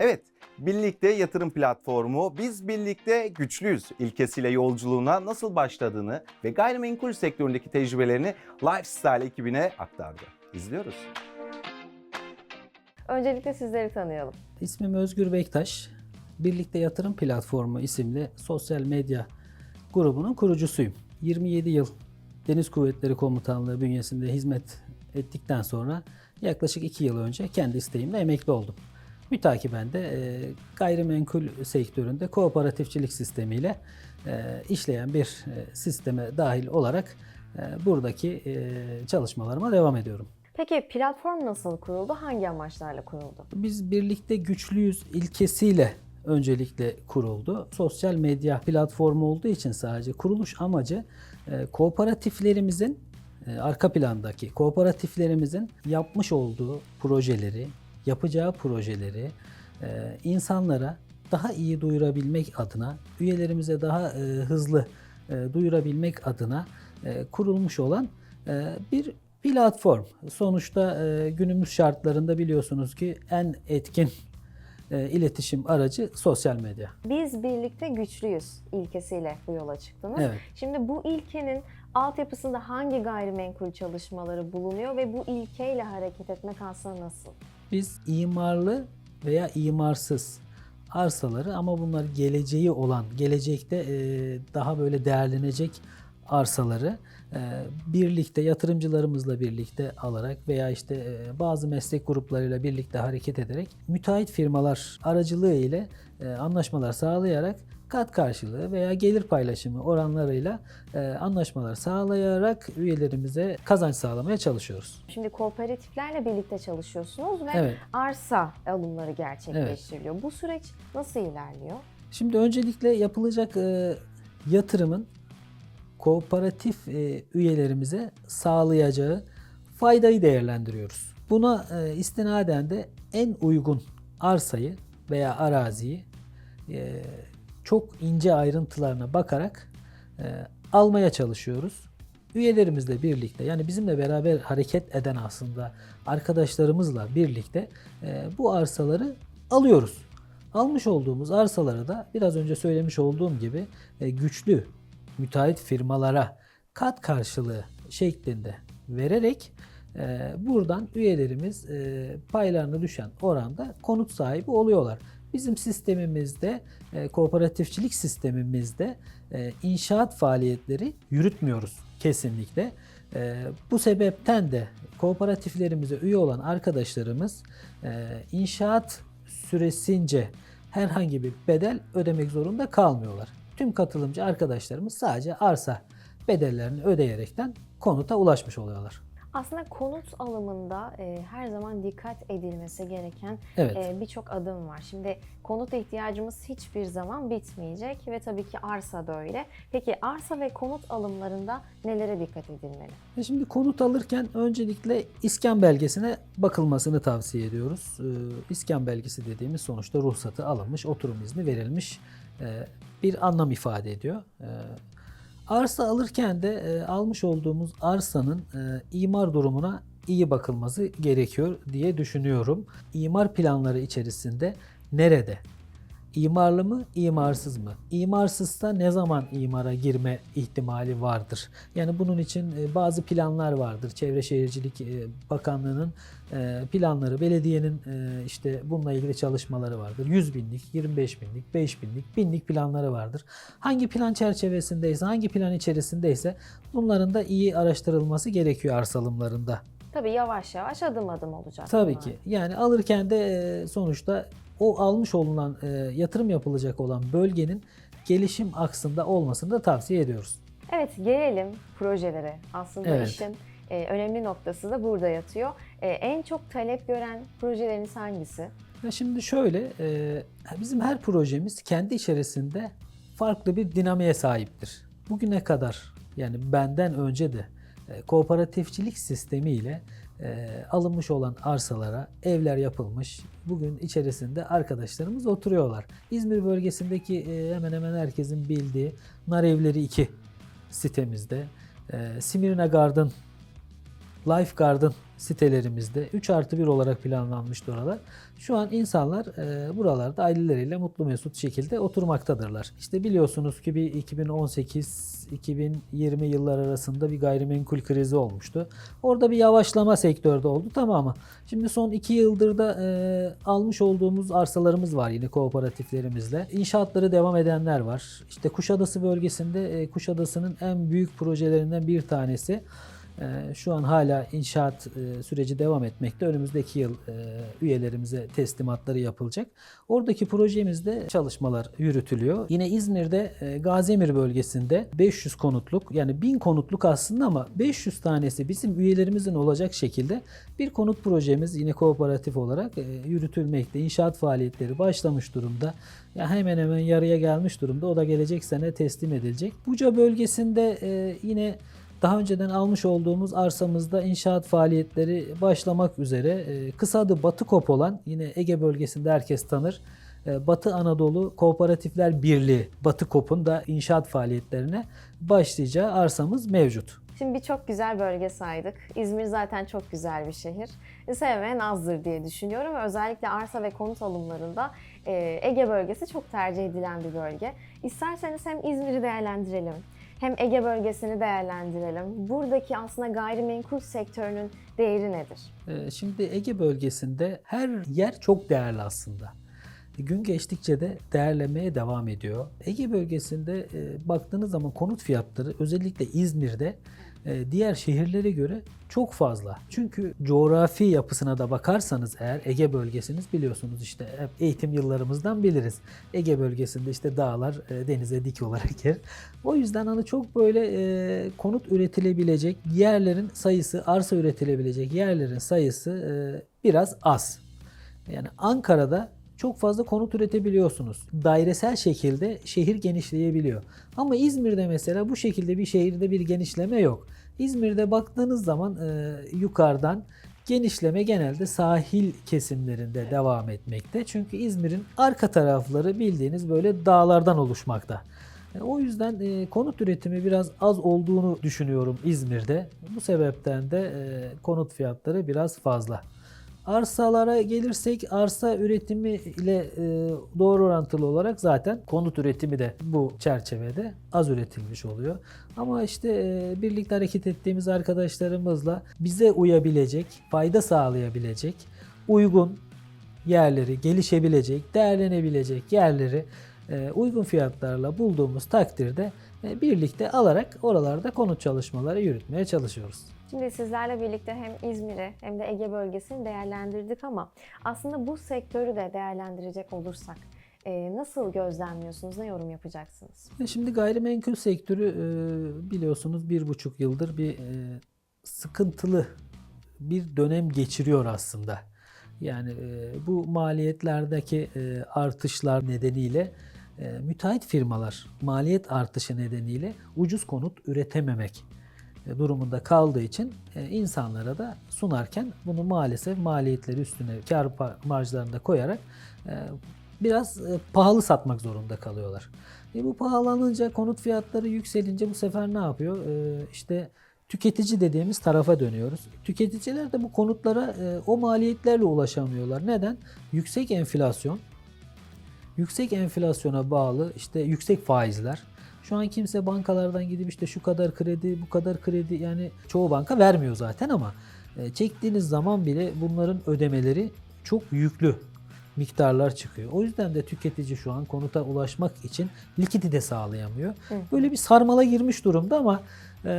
Evet, birlikte yatırım platformu Biz Birlikte Güçlüyüz ilkesiyle yolculuğuna nasıl başladığını ve gayrimenkul sektöründeki tecrübelerini Lifestyle ekibine aktardı. İzliyoruz. Öncelikle sizleri tanıyalım. İsmim Özgür Bektaş. Birlikte Yatırım Platformu isimli sosyal medya grubunun kurucusuyum. 27 yıl Deniz Kuvvetleri Komutanlığı bünyesinde hizmet ettikten sonra yaklaşık 2 yıl önce kendi isteğimle emekli oldum. Mütakiben de e, gayrimenkul sektöründe kooperatifçilik sistemiyle e, işleyen bir e, sisteme dahil olarak e, buradaki e, çalışmalarıma devam ediyorum. Peki platform nasıl kuruldu? Hangi amaçlarla kuruldu? Biz birlikte güçlüyüz ilkesiyle öncelikle kuruldu. Sosyal medya platformu olduğu için sadece kuruluş amacı e, kooperatiflerimizin e, arka plandaki kooperatiflerimizin yapmış olduğu projeleri, yapacağı projeleri e, insanlara daha iyi duyurabilmek adına, üyelerimize daha e, hızlı e, duyurabilmek adına e, kurulmuş olan e, bir platform. Sonuçta e, günümüz şartlarında biliyorsunuz ki en etkin e, iletişim aracı sosyal medya. Biz birlikte güçlüyüz ilkesiyle bu yola çıktınız. Evet. Şimdi bu ilkenin altyapısında hangi gayrimenkul çalışmaları bulunuyor ve bu ilkeyle hareket etmek aslında nasıl? Biz imarlı veya imarsız arsaları ama bunlar geleceği olan, gelecekte e, daha böyle değerlenecek arsaları e, birlikte yatırımcılarımızla birlikte alarak veya işte e, bazı meslek gruplarıyla birlikte hareket ederek müteahhit firmalar aracılığı ile anlaşmalar sağlayarak kat karşılığı veya gelir paylaşımı oranlarıyla e, anlaşmalar sağlayarak üyelerimize kazanç sağlamaya çalışıyoruz. Şimdi kooperatiflerle birlikte çalışıyorsunuz ve Evet. arsa alımları gerçekleştiriliyor. Bu süreç nasıl ilerliyor? Şimdi öncelikle yapılacak e, yatırımın kooperatif e, üyelerimize sağlayacağı faydayı değerlendiriyoruz. Buna e, istinaden de en uygun arsayı veya araziyi e, çok ince ayrıntılarına bakarak e, almaya çalışıyoruz. Üyelerimizle birlikte yani bizimle beraber hareket eden aslında arkadaşlarımızla birlikte e, bu arsaları alıyoruz. Almış olduğumuz arsaları da biraz önce söylemiş olduğum gibi e, güçlü müteahhit firmalara kat karşılığı şeklinde vererek e, buradan üyelerimiz e, paylarına düşen oranda konut sahibi oluyorlar. Bizim sistemimizde, e, kooperatifçilik sistemimizde e, inşaat faaliyetleri yürütmüyoruz kesinlikle. E, bu sebepten de kooperatiflerimize üye olan arkadaşlarımız e, inşaat süresince herhangi bir bedel ödemek zorunda kalmıyorlar. Tüm katılımcı arkadaşlarımız sadece arsa bedellerini ödeyerekten konuta ulaşmış oluyorlar. Aslında konut alımında e, her zaman dikkat edilmesi gereken Evet. e, birçok adım var. Şimdi konut ihtiyacımız hiçbir zaman bitmeyecek ve tabii ki arsa da öyle. Peki arsa ve konut alımlarında nelere dikkat edilmeli? E Şimdi konut alırken öncelikle iskan belgesine bakılmasını tavsiye ediyoruz. Ee, İskan belgesi dediğimiz sonuçta ruhsatı alınmış, oturum izni verilmiş e, bir anlam ifade ediyor. E, Arsa alırken de e, almış olduğumuz arsanın e, imar durumuna iyi bakılması gerekiyor diye düşünüyorum. İmar planları içerisinde nerede? İmarlı mı, imarsız mı? İmarsızsa ne zaman imara girme ihtimali vardır? Yani bunun için e, bazı planlar vardır. Çevre Şehircilik e, Bakanlığı'nın e, planları, belediyenin işte bununla ilgili çalışmaları vardır. 100 binlik, 25 binlik, 5 binlik, binlik planları vardır. Hangi plan çerçevesindeyse, hangi plan içerisindeyse bunların da iyi araştırılması gerekiyor arsalımlarında. Tabii yavaş yavaş adım adım olacak. Tabii bunlar. ki. Yani alırken de sonuçta o almış olunan, e, yatırım yapılacak olan bölgenin gelişim aksında olmasını da tavsiye ediyoruz. Evet gelelim projelere. Aslında Evet. işin e, önemli noktası da burada yatıyor. E, en çok talep gören projeleriniz hangisi? Ya şimdi şöyle, e, bizim her projemiz kendi içerisinde farklı bir dinamiğe sahiptir. Bugüne kadar yani benden önce de e, kooperatifçilik sistemiyle e, alınmış olan arsalara evler yapılmış. Bugün içerisinde arkadaşlarımız oturuyorlar. İzmir bölgesindeki e, hemen hemen herkesin bildiği Nar Evleri 2 sitemizde, e, Simirna Garden Life Garden sitelerimizde 3 artı 1 olarak planlanmıştı oralar. Şu an insanlar e, buralarda aileleriyle mutlu mesut şekilde oturmaktadırlar. İşte biliyorsunuz ki bir 2018-2020 yıllar arasında bir gayrimenkul krizi olmuştu. Orada bir yavaşlama sektörde oldu tamam mı? Şimdi son 2 yıldır da e, almış olduğumuz arsalarımız var yine kooperatiflerimizle. İnşaatları devam edenler var. İşte Kuşadası bölgesinde e, Kuşadası'nın en büyük projelerinden bir tanesi. Ee, Şu an hala inşaat e, süreci devam etmekte. Önümüzdeki yıl e, üyelerimize teslimatları yapılacak. Oradaki projemizde çalışmalar yürütülüyor. Yine İzmir'de e, Gazimir bölgesinde 500 konutluk yani 1000 konutluk aslında ama 500 tanesi bizim üyelerimizin olacak şekilde bir konut projemiz yine kooperatif olarak yürütülmekte. İnşaat faaliyetleri başlamış durumda. Ya hemen hemen yarıya gelmiş durumda. O da gelecek sene teslim edilecek. Buca bölgesinde yine daha önceden almış olduğumuz arsamızda inşaat faaliyetleri başlamak üzere. Ee, Kısa adı Batı Kop olan yine Ege bölgesinde herkes tanır. Ee, Batı Anadolu Kooperatifler Birliği Batı Kop'un da inşaat faaliyetlerine başlayacağı arsamız mevcut. Şimdi birçok güzel bölge saydık. İzmir zaten çok güzel bir şehir. E, Sevmeyen azdır diye düşünüyorum özellikle arsa ve konut alımlarında e, Ege bölgesi çok tercih edilen bir bölge. İsterseniz hem İzmir'i değerlendirelim, hem Ege bölgesini değerlendirelim. Buradaki aslında gayrimenkul sektörünün değeri nedir? Ee, Şimdi Ege bölgesinde her yer çok değerli aslında. Gün geçtikçe de değerlemeye devam ediyor. Ege bölgesinde e, baktığınız zaman konut fiyatları özellikle İzmir'de e, diğer şehirlere göre çok fazla. Çünkü coğrafi yapısına da bakarsanız eğer Ege bölgesiniz biliyorsunuz işte hep eğitim yıllarımızdan biliriz. Ege bölgesinde işte dağlar e, denize dik olarak yer. O yüzden hani çok böyle e, konut üretilebilecek yerlerin sayısı, arsa üretilebilecek yerlerin sayısı e, biraz az. Yani Ankara'da çok fazla konut üretebiliyorsunuz. Dairesel şekilde şehir genişleyebiliyor. Ama İzmir'de mesela bu şekilde bir şehirde bir genişleme yok. İzmir'de baktığınız zaman e, yukarıdan genişleme genelde sahil kesimlerinde devam etmekte. Çünkü İzmir'in arka tarafları bildiğiniz böyle dağlardan oluşmakta. E, O yüzden e, konut üretimi biraz az olduğunu düşünüyorum İzmir'de. Bu sebepten de e, konut fiyatları biraz fazla. Arsalara gelirsek arsa üretimi ile e, doğru orantılı olarak zaten konut üretimi de bu çerçevede az üretilmiş oluyor. Ama işte e, birlikte hareket ettiğimiz arkadaşlarımızla bize uyabilecek, fayda sağlayabilecek, uygun yerleri, gelişebilecek, değerlenebilecek yerleri e, uygun fiyatlarla bulduğumuz takdirde birlikte alarak oralarda konut çalışmaları yürütmeye çalışıyoruz. Şimdi sizlerle birlikte hem İzmir'i hem de Ege bölgesini değerlendirdik ama aslında bu sektörü de değerlendirecek olursak e, nasıl gözlemliyorsunuz, ne yorum yapacaksınız? E, Şimdi gayrimenkul sektörü e, biliyorsunuz bir buçuk yıldır bir sıkıntılı bir dönem geçiriyor aslında. Yani bu maliyetlerdeki artışlar nedeniyle e, müteahhit firmalar maliyet artışı nedeniyle ucuz konut üretememek e, durumunda kaldığı için e, insanlara da sunarken bunu maalesef maliyetleri üstüne kar marjlarını da koyarak e, biraz pahalı satmak zorunda kalıyorlar. E bu pahalanınca konut fiyatları yükselince bu sefer ne yapıyor? İşte tüketici dediğimiz tarafa dönüyoruz. Tüketiciler de bu konutlara o maliyetlerle ulaşamıyorlar. Neden? Yüksek enflasyon, yüksek enflasyona bağlı işte yüksek faizler. Şu an kimse bankalardan gidip işte şu kadar kredi, bu kadar kredi yani çoğu banka vermiyor zaten ama e, çektiğiniz zaman bile bunların ödemeleri çok yüklü miktarlar çıkıyor. O yüzden de tüketici şu an konuta ulaşmak için likidite sağlayamıyor. Böyle bir sarmala girmiş durumda ama e,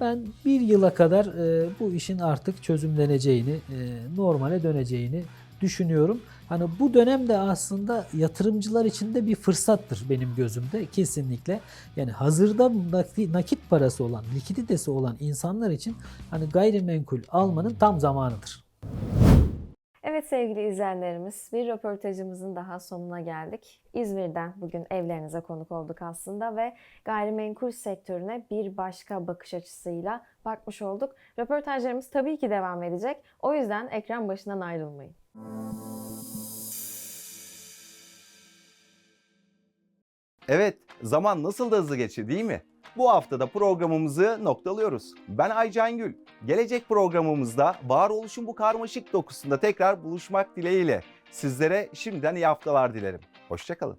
ben bir yıla kadar e, bu işin artık çözümleneceğini, e, normale döneceğini düşünüyorum. Hani bu dönemde aslında yatırımcılar için de bir fırsattır benim gözümde kesinlikle. Yani hazırda nakit parası olan, likiditesi olan insanlar için hani gayrimenkul almanın tam zamanıdır. Evet sevgili izleyenlerimiz, bir röportajımızın daha sonuna geldik. İzmir'den bugün evlerinize konuk olduk aslında ve gayrimenkul sektörüne bir başka bakış açısıyla bakmış olduk. Röportajlarımız tabii ki devam edecek. O yüzden ekran başından ayrılmayın. Evet, zaman nasıl da hızlı geçti değil mi? Bu haftada programımızı noktalıyoruz. Ben Aycan Gül. Gelecek programımızda varoluşun bu karmaşık dokusunda tekrar buluşmak dileğiyle sizlere şimdiden iyi haftalar dilerim. Hoşçakalın.